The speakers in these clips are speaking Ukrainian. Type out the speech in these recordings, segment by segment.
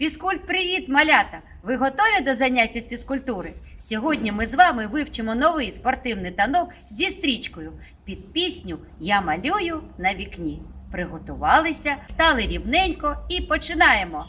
Фізкульт, привіт, малята! Ви готові до заняття з фізкультури? Сьогодні ми з вами вивчимо новий спортивний танок зі стрічкою під пісню Я малюю на вікні. Приготувалися, стали рівненько і починаємо.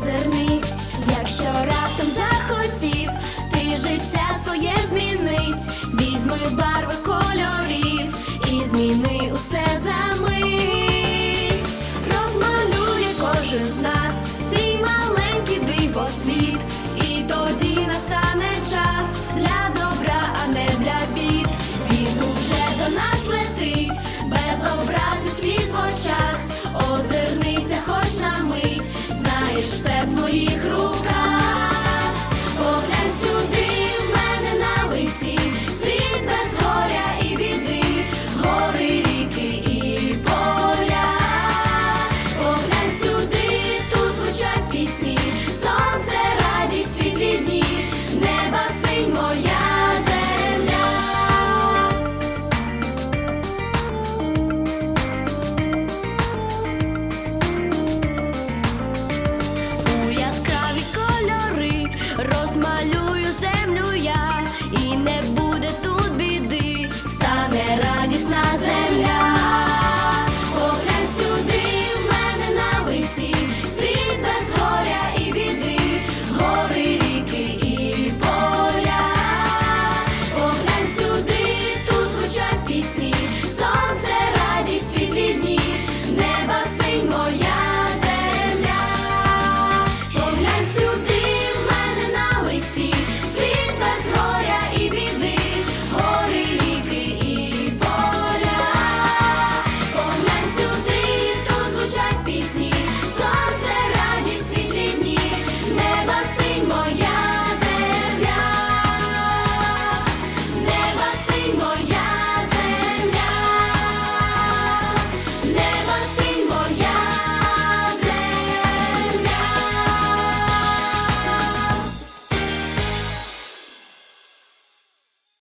озирнись, якщо раптом захотів, ти життя своє змінить, візьми барви кольорів і зміни усе за мить, розмалює кожен з нас свій маленький дивосвіт, і тоді настане час для добра, а не для бід. малюю землю я і не.